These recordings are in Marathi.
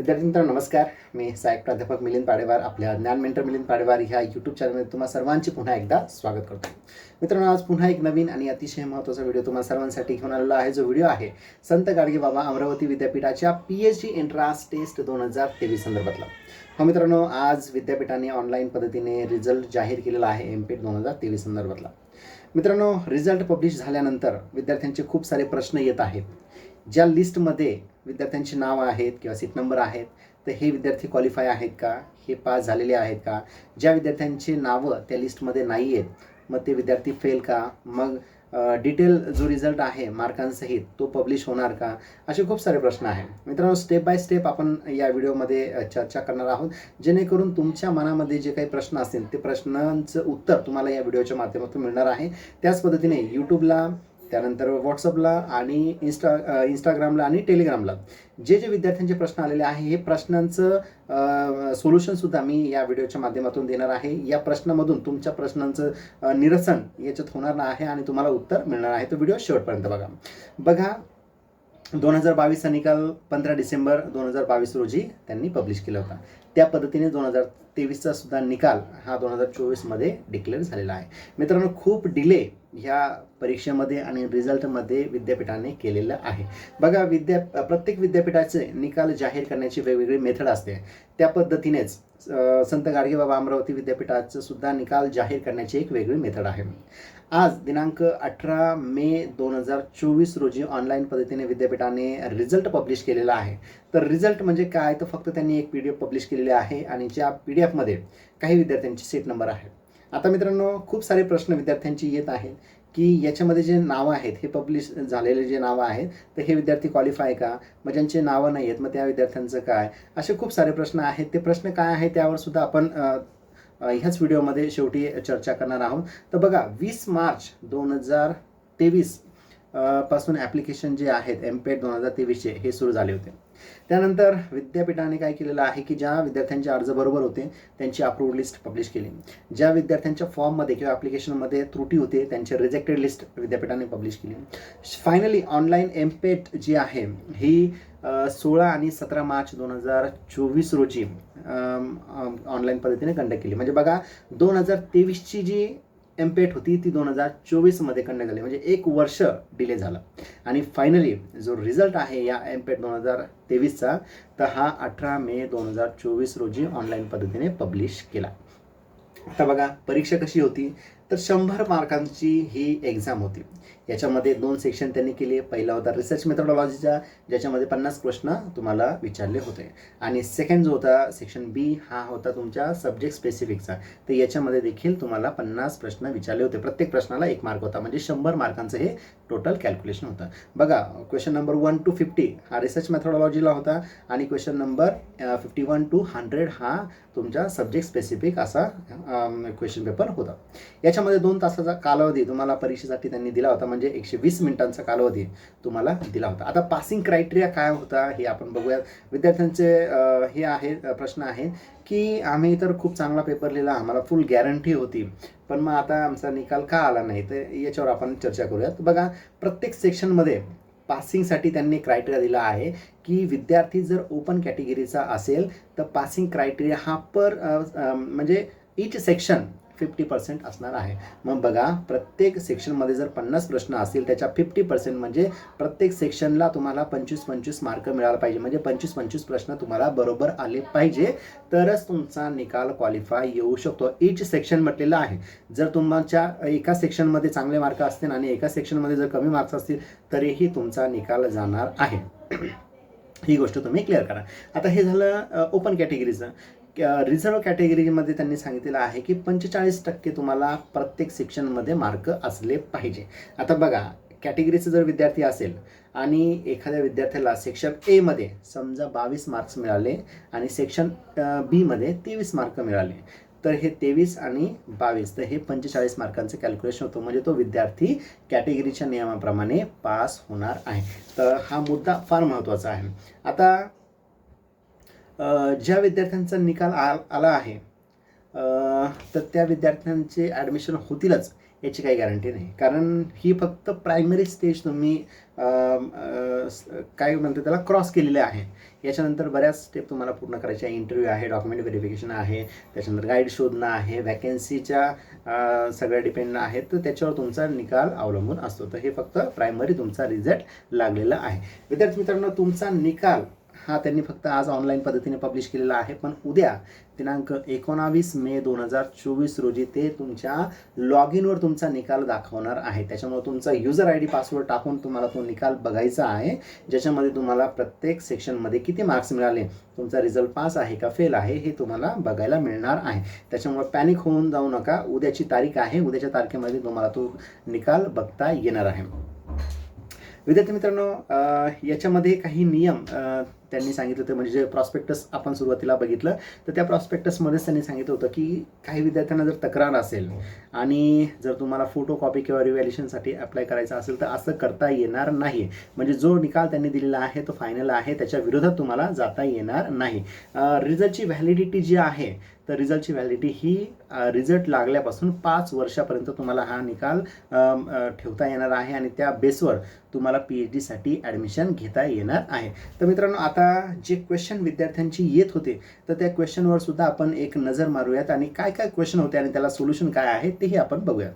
विद्यार्थी मित्रांनो नमस्कार. मी साहेब प्राध्यापक मिलिंद पाडेवार आपल्या ज्ञान मेंटर मिलिंद पाडेवार ह्या यूट्यूब चॅनलमध्ये तुम्हाला सर्वांचे पुन्हा एकदा स्वागत करतो. मित्रांनो आज पुन्हा एक नवीन आणि अतिशय महत्त्वाचा व्हिडिओ तुम्हाला सर्वांसाठी घेऊन आलेला आहे. जो व्हिडिओ आहे संत गाडगे बाबा अमरावती विद्यापीठाच्या P H D entrance test दोन हजार तेवीस संदर्भातला. हो मित्रांनो आज विद्यापीठाने ऑनलाईन पद्धतीने रिझल्ट जाहीर केलेला आहे एम पेट दोन हजार तेवीस संदर्भातला. मित्रांनो रिझल्ट पब्लिश झाल्यानंतर विद्यार्थ्यांचे खूप सारे प्रश्न येत आहेत. ज्या लिस्टमध्ये विद्यार्थ्यांची नावं आहेत किंवा सीट नंबर आहेत तर हे विद्यार्थी क्वालिफाय आहेत का? हे पास झालेले आहेत का? ज्या विद्यार्थ्यांची नावं त्या लिस्टमध्ये नाही आहेत मग ते विद्यार्थी फेल का? मग डिटेल जो रिझल्ट आहे मार्कांसहित तो पब्लिश होणार का? असे खूप सारे प्रश्न आहेत. मित्रांनो स्टेप बाय स्टेप आपण या व्हिडिओमध्ये चर्चा करणार आहोत. जेणेकरून तुमच्या मनामध्ये जे काही प्रश्न असतील ते प्रश्नांचं उत्तर तुम्हाला या व्हिडिओच्या माध्यमातून मिळणार आहे. त्याच पद्धतीने यूट्यूबला त्यानंतर व्हॉट्सअपला आणि इन्स्टा इंस्टाग्रामला आणि टेलिग्रामला जे जे विद्यार्थ्यांचे प्रश्न आलेले आहे हे प्रश्नांचं सोल्युशनसुद्धा मी या व्हिडिओच्या माध्यमातून देणार आहे. या प्रश्नामधून तुमच्या प्रश्नांचं निरसन याच्यात होणार आहे आणि तुम्हाला उत्तर मिळणार आहे. तो व्हिडिओ शेवटपर्यंत बघा. बघा दोन हजार बावीसचा निकाल पंधरा डिसेंबर दोन हजार बावीस रोजी त्यांनी पब्लिश केला होता. त्या पद्धतीने दोन हजार तेवीसचा सुद्धा निकाल हा दोन हजार चोवीसमध्ये डिक्लेअर झालेला आहे. मित्रांनो खूप डिले ह्या परीक्षेमध्ये आणि रिझल्टमध्ये विद्यापीठाने केलेलं आहे. बघा विद्या प्रत्येक विद्यापीठाचे निकाल जाहीर करण्याची वेगवेगळी मेथड असते. त्या पद्धतीनेच संत गाडगेबाबा अमरावती विद्यापीठाचं सुद्धा निकाल जाहीर करण्याची एक वेगळी मेथड आहे. आज दिनांक अठरा मे दोन हजार चोवीस रोजी ऑनलाईन पद्धतीने विद्यापीठाने रिझल्ट पब्लिश केलेला आहे. तर रिझल्ट म्हणजे काय? तर फक्त त्यांनी एक पी डी एफ पब्लिश केलेली आहे आणि ज्या पी डी एफमध्ये काही विद्यार्थ्यांचे सीट नंबर आहेत आता मित्रांनो खूप सारे प्रश्न विद्यार्थ्यांची येत आहेत की याच्यामध्ये जे नावं आहेत हे पब्लिश झालेले जे नावं आहेत तर हे विद्यार्थी क्वालिफाय का? मग ज्यांचे नावं नाही आहेत मग त्या विद्यार्थ्यांचं काय? असे खूप सारे प्रश्न आहेत. ते प्रश्न काय आहे त्यावर सुद्धा आपण ह्याच व्हिडिओमध्ये शेवटी चर्चा करणार आहोत. तर बघा वीस मार्च दोन हजार तेवीसपासून ॲप्लिकेशन जे आहेत एम पेड दोन हजार तेवीसचे हे सुरू झाले होते. त्यानंतर विद्यापीठाने काय केलेलं आहे की ज्या विद्यार्थ्यांचे अर्ज बरोबर होते त्यांची अप्रूव्ह लिस्ट पब्लिश केली. ज्या विद्यार्थ्यांच्या फॉर्ममध्ये किंवा ॲप्लिकेशनमध्ये त्रुटी होते त्यांचे रिजेक्टेड लिस्ट विद्यापीठाने पब्लिश केली. फायनली ऑनलाईन एमपेट जी आहे ही सोळा आणि सतरा मार्च दोन हजार चोवीस रोजी ऑनलाईन पद्धतीने कंडक्ट केली. म्हणजे बघा दोन हजार तेवीसची जी एमपेट होती ती दोन हजार चोवीसमध्ये कंडक्ट झाली म्हणजे एक वर्ष डिले झालं. आणि फायनली जो रिझल्ट आहे या एमपेट दोन हजार तेवीसचा तर हा अठरा मे दोन हजार चोवीस रोजी ऑनलाईन पद्धतीने पब्लिश केला. आता बघा परीक्षा कशी होती? तर शंभर मार्कांची ही एक्झाम होती. याच्यामध्ये दोन सेक्शन त्यांनी केले पहिला होता रिसर्च मेथडॉलॉजीचा ज्याच्यामध्ये पन्नास प्रश्न तुम्हाला विचारले होते. आणि सेकंड जो होता सेक्शन बी हा होता तुमच्या सब्जेक्ट स्पेसिफिकचा तर याच्यामध्ये देखील तुम्हाला पन्नास प्रश्न विचारले होते. प्रत्येक प्रश्नाला एक मार्क होता. म्हणजे शंभर मार्कांचं हे टोटल कॅल्क्युलेशन होतं. बघा question number one two fifty हा रिसर्च मेथडॉलॉजीला होता. आणि question number fifty one two hundred हा तुमच्या सब्जेक्ट स्पेसिफिक असा क्वेश्चन पेपर होता. याच्यामध्ये दोन तासाचा कालावधी तुम्हाला परीक्षेसाठी त्यांनी दिला होता. म्हणजे म्हणजे एकशे वीस मिनिटांचा कालावधी तुम्हाला दिला होता. आता पासिंग क्रायटेरिया काय होता हे आपण बघूयात. विद्यार्थ्यांचे हे आहे प्रश्न आहे की आम्ही तर खूप चांगला पेपर लिहिला आम्हाला फुल गॅरंटी होती. पण मग आता आमचा निकाल का आला नाही? तर याच्यावर आपण चर्चा करूयात. बघा प्रत्येक सेक्शनमध्ये पासिंगसाठी त्यांनी क्रायटेरिया दिला आहे की विद्यार्थी जर ओपन कॅटेगरीचा असेल तर पासिंग क्रायटेरिया हा पर म्हणजे इच सेक्शन फिफ्टी पर्सेंट असणार आहे. मग बघा प्रत्येक सेक्शनमध्ये जर पन्नास प्रश्न असतील त्याच्या फिफ्टी पर्सेंट म्हणजे प्रत्येक सेक्शनला तुम्हाला पंचवीस पंचवीस मार्क मिळाला पाहिजे. म्हणजे पंचवीस पंचवीस प्रश्न तुम्हाला बरोबर आले पाहिजे. तरच तुमचा निकाल क्वालिफाय येऊ शकतो. इच सेक्शन म्हटलेलं आहे. जर तुमच्या एका सेक्शनमध्ये चांगले मार्क असतील आणि एका सेक्शनमध्ये जर कमी मार्क्स असतील तरीही तुमचा निकाल जाणार आहे. ही गोष्ट तुम्ही क्लिअर करा. आता हे झालं ओपन कॅटेगरीचं रिझर्व कॅटेगरीमध्ये त्यांनी सांगितलेलं आहे की पंचेचाळीस टक्के तुम्हाला प्रत्येक सेक्शनमध्ये मार्क असले पाहिजे. आता बघा कॅटेगरीचा जर विद्यार्थी असेल आणि एखाद्या विद्यार्थ्याला सेक्शन एमध्ये समजा बावीस मार्क्स मिळाले आणि सेक्शन बीमध्ये तेवीस मार्क मिळाले तर हे तेवीस आणि बावीस तर हे पंचेचाळीस मार्कांचं कॅल्क्युलेशन होतं. म्हणजे तो विद्यार्थी कॅटेगरीच्या नियमाप्रमाणे पास होणार आहे. तर हा मुद्दा फार महत्त्वाचा आहे. आता ज्या विद्यार्थ्यांचा निकाल आ आला आहे तर त्या विद्यार्थ्यांचे ॲडमिशन होतीलच याची काही गॅरंटी नाही. कारण ही फक्त प्रायमरी स्टेज तुम्ही काय म्हणतो त्याला क्रॉस केलेले आहे. याच्यानंतर बऱ्याच स्टेप तुम्हाला पूर्ण करायचे आहे. इंटरव्ह्यू आहे डॉक्युमेंट व्हेरिफिकेशन आहे त्याच्यानंतर गाईड शोधणं आहे वॅकन्सीच्या सगळ्या डिपेंड आहेत. तर त्याच्यावर तुमचा निकाल अवलंबून असतो. तर हे फक्त प्रायमरी तुमचा रिझल्ट लागलेला आहे. विद्यार्थी मित्रांनो तुमचा निकाल हा त्यांनी फक्त आज ऑनलाईन पद्धतीने पब्लिश केलेला आहे. पण उद्या दिनांक एकोणावीस मे दोन हजार चोवीस रोजी ते तुमच्या लॉग इनवर तुमचा निकाल दाखवणार आहे. त्याच्यामुळे तुमचा युजर आय डी पासवर्ड टाकून तुम्हाला तो निकाल बघायचा आहे. ज्याच्यामध्ये तुम्हाला प्रत्येक सेक्शनमध्ये किती मार्क्स मिळाले तुमचा रिझल्ट पास आहे का फेल आहे हे तुम्हाला बघायला मिळणार आहे. त्याच्यामुळे पॅनिक होऊन जाऊ नका. उद्याची तारीख आहे. उद्याच्या तारखेमध्ये तुम्हाला तो निकाल बघता येणार आहे. विद्यार्थी मित्रांनो याच्यामध्ये काही नियम त्यांनी सांगितलं होतं म्हणजे जे प्रॉस्पेक्टस आपण सुरुवातीला बघितलं तर त्या प्रॉस्पेक्टसमध्येच त्यांनी सांगितलं होतं की काही विद्यार्थ्यांना जर तक्रार असेल आणि जर तुम्हाला फोटो कॉपी किंवा रिव्हॅल्युशनसाठी अप्लाय करायचं असेल तर असं करता येणार नाही. म्हणजे जो निकाल त्यांनी दिलेला आहे तो फायनल आहे त्याच्या विरोधात तुम्हाला जाता येणार नाही. रिझल्टची व्हॅलिडिटी जी आहे तर रिझल्टची व्हॅलिडिटी ही रिझल्ट लागल्यापासून पाच वर्षापर्यंत तुम्हाला हा निकाल ठेवता येणार आहे आणि त्या बेसवर तुम्हाला पी एच डीसाठी ॲडमिशन घेता येणार आहे. तर मित्रांनो आता जे क्वेश्चन विद्यार्थ्यांची येत होते तर त्या क्वेश्चनवर सुद्धा आपण एक नजर मारूयात आणि काय काय क्वेश्चन होते आणि त्याला सोल्युशन काय आहे तेही आपण बघूयात.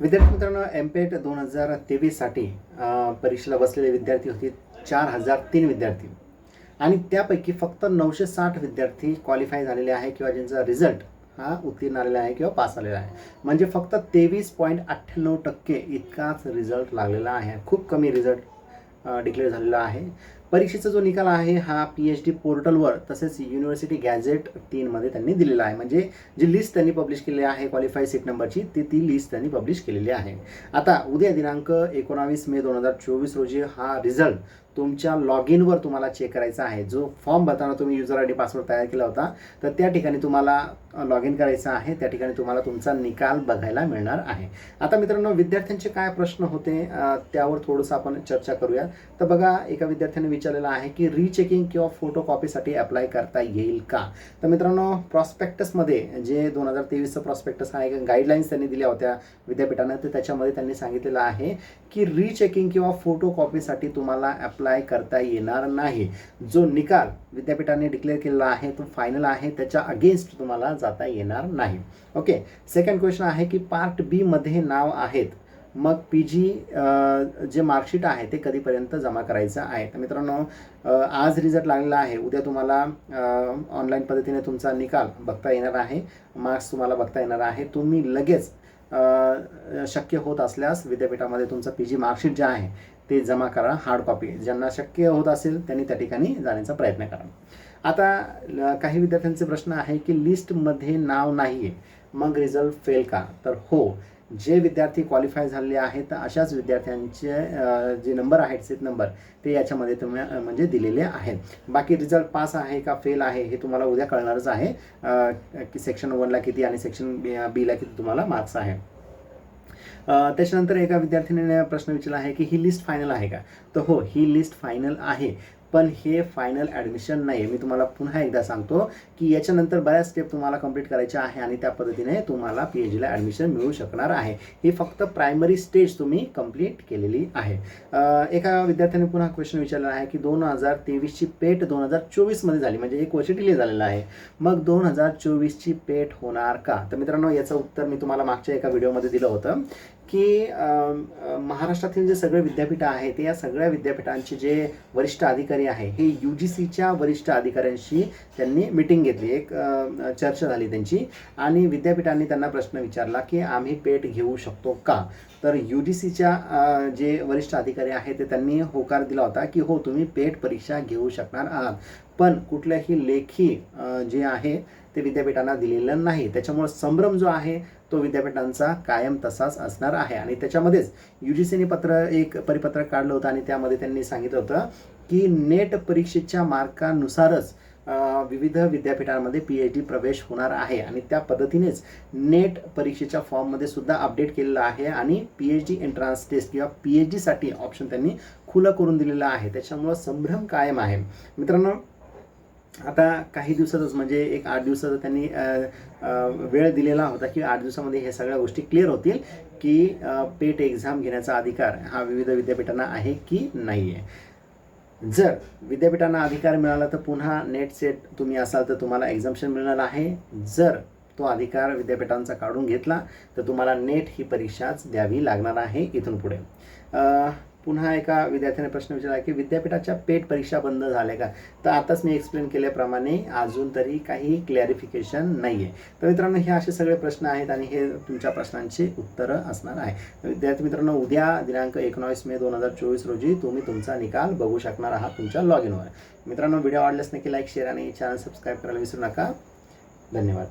विद्यार्थी मित्रांनो एमपेट दोन हजार तेवीससाठी परीक्षेला बसलेले विद्यार्थी होते चार हजार तीन विद्यार्थी. आणि त्यापैकी फक्त नऊशे साठ विद्यार्थी क्वालिफाय झालेले आहे किंवा ज्यांचा रिझल्ट हा उत्तीर्ण आलेला आहे किंवा पास आलेला आहे. म्हणजे फक्त तेवीस पॉईंट अठ्ठ्याण्णव टक्के इतकाच रिझल्ट लागलेला आहे. खूप कमी रिझल्ट डिक्लेअर झालेला आहे. परीक्षेचा जो निकाल आहे हा पी एच डी पोर्टलवर तसेच युनिव्हर्सिटी गॅझेट तीनमध्ये त्यांनी दिलेला आहे. म्हणजे जी लिस्ट त्यांनी पब्लिश केलेली आहे क्वालिफाय सीट नंबरची ती ती लिस्ट त्यांनी पब्लिश केलेली आहे. आता उद्या दिनांक एकोणावीस मे दोन हजार चोवीस रोजी हा रिझल्ट तुमच्या लॉग इनवर तुम्हाला चेक करायचा आहे. जो फॉर्म भरताना तुम्ही युजर आय डी पासवर्ड तयार केला होता तर त्या ठिकाणी तुम्हाला लॉग इन करायचं आहे त्या ठिकाणी तुम्हाला तुमचा निकाल बघायला मिळणार आहे. आता मित्रांनो विद्यार्थ्यांचे काय प्रश्न होते त्यावर थोडंसं आपण चर्चा करूया. तर बघा एका विद्यार्थ्याने विचारलेलं आहे की रीचेकिंग किंवा फोटो कॉपीसाठी अप्लाय करता येईल का? तर मित्रांनो प्रॉस्पेक्टसमध्ये जे दोन हजार तेवीसचं प्रॉस्पेक्टस आहे गाईडलाईन्स त्यांनी दिल्या होत्या विद्यापीठानं तर त्याच्यामध्ये त्यांनी सांगितलेलं आहे की रीचेकिंग किंवा फोटो कॉपीसाठी तुम्हाला अप्लाय करता येणार नाही. जो निकाल विद्यापीठाने डिक्लेअर केलेला आहे तो फायनल आहे त्याच्या अगेन्स्ट तुम्हाला जाता येणार नाही. ओके सेकंड क्वेश्चन आहे की पार्ट बी मध्ये नाव आहेत. मग पी जी जे मार्कशीट आहे ते कधीपर्यंत जमा करायचं आहे? तर मित्रांनो आज रिझल्ट लागलेला आहे. उद्या तुम्हाला ऑनलाईन पद्धतीने तुमचा निकाल बघता येणार आहे. मार्क्स तुम्हाला बघता येणार आहे. तुम्ही लगेच शक्य होत असल्यास विद्यापीठामध्ये तुमचं पी जी मार्कशीट जे आहे ते जमा करा हार्ड कॉपी ज्यांना शक्य होत असेल त्यांनी त्या ठिकाणी जाण्याचा प्रयत्न करा. आता काही विद्यार्थ्यांचे प्रश्न आहे की लिस्टमध्ये नाव नाही आहे मग रिझल्ट फेल का? तर हो जे विद्यार्थी क्वालिफाय झालेले आहेत अशाच विद्यार्थ्यांचे जे नंबर आहेत सीट नंबर ते याच्यामध्ये तुम्ही म्हणजे दिलेले आहेत. बाकी रिझल्ट पास आहे का फेल आहे हे तुम्हाला उद्या कळणारच आहे. की सेक्शन वनला किती आणि सेक्शन बीला किती तुम्हाला मार्क्स आहे त्याच्यानंतर एका विद्यार्थिनीने प्रश्न विचारला आहे की ही लिस्ट फायनल आहे का? तर हो ही लिस्ट फायनल आहे. पण हे फायनल ॲडमिशन नाही आहे मी तुम्हाला पुन्हा एकदा सांगतो की याच्यानंतर बऱ्याच स्टेप तुम्हाला कंप्लीट करायच्या आहे आणि त्या पद्धतीने तुम्हाला पी एच डीला ॲडमिशन मिळू शकणार आहे. ही फक्त प्रायमरी स्टेज तुम्ही कंप्लीट केलेली आहे. एका विद्यार्थ्याने पुन्हा क्वेश्चन विचारला आहे की दोन हजार तेवीसची पेट दोन हजार चोवीसमध्ये झाली. म्हणजे एक वर्ष डिले झालेला आहे. मग दोन हजार चोवीसची पेट होणार का? तर मित्रांनो याचं उत्तर मी तुम्हाला मागच्या एका व्हिडिओमध्ये दिलं होतं. की महाराष्ट्रातील जे सगळे विद्यापीठं आहेत या सगळ्या विद्यापीठांचे जे वरिष्ठ अधिकारी आहे हे यू जी सीच्या वरिष्ठ अधिकाऱ्यांशी त्यांनी मिटिंग घेतली. एक चर्चा झाली त्यांची आणि विद्यापीठांनी त्यांना प्रश्न विचारला की आम्ही पेट घेऊ शकतो का? तर यू जी सीच्या जे वरिष्ठ अधिकारी आहेत ते त्यांनी होकार दिला होता की हो तुम्ही पेट परीक्षा घेऊ शकणार आहात. पण कुठल्याही लेखी जे आहे ते विद्यापीठांना दिलेलं नाही. त्याच्यामुळे संभ्रम जो आहे तो विद्यापीठांचा कायम तसाच असणार आहे. आणि त्याच्यामध्येच यू जी सीने पत्र एक परिपत्रक काढलं होतं आणि त्यामध्ये त्यांनी सांगितलं होतं की नेट परीक्षेच्या मार्कानुसारच विविध विद्यापीठांमध्ये पी एच डी प्रवेश होणार आहे. आणि त्या पद्धतीनेच नेट परीक्षेच्या फॉर्ममध्ये सुद्धा अपडेट केलेलं आहे आणि P H D entrance test किंवा पी एच डीसाठी ऑप्शन त्यांनी खुलं करून दिलेलं आहे. त्याच्यामुळं संभ्रम कायम आहे. मित्रांनो आता काही दिवसातच म्हणजे एक आठ दिवसाचा त्यांनी वेळ दिलेला होता की आठ दिवसामध्ये हे सगळ्या गोष्टी क्लिअर होतील की पेट एक्झाम घेण्याचा अधिकार हा विविध विद्यापीठांना आहे की नाही आहे जर विद्यापीठांना अधिकार मिळाला तर पुन्हा नेट सेट तुम्ही असाल तर तुम्हाला एक्झाम्शन मिळणार आहे. जर तो अधिकार विद्यापीठांचा काढून घेतला तर तुम्हाला नेट ही परीक्षाच द्यावी लागणार आहे इथून पुढे. पुन्हा एका विद्यार्थ्याने प्रश्न विचारला की विद्यापीठाच्या पेट परीक्षा बंद झाल्या का? तर आताच मी एक्सप्लेन केल्याप्रमाणे अजून तरी काही क्लॅरिफिकेशन नाही आहे तर मित्रांनो हे असे सगळे प्रश्न आहेत आणि हे तुमच्या प्रश्नांची उत्तरं असणार आहे. तर विद्यार्थी मित्रांनो उद्या दिनांक एकोणावीस मे दोन हजार चोवीस रोजी तुम्ही तुमचा निकाल बघू शकणार आहात तुमच्या लॉग इनवर मित्रांनो व्हिडिओ आवडल्यास नक्की लाईक शेअर आणि चॅनल सबस्क्राईब करायला विसरू नका. धन्यवाद.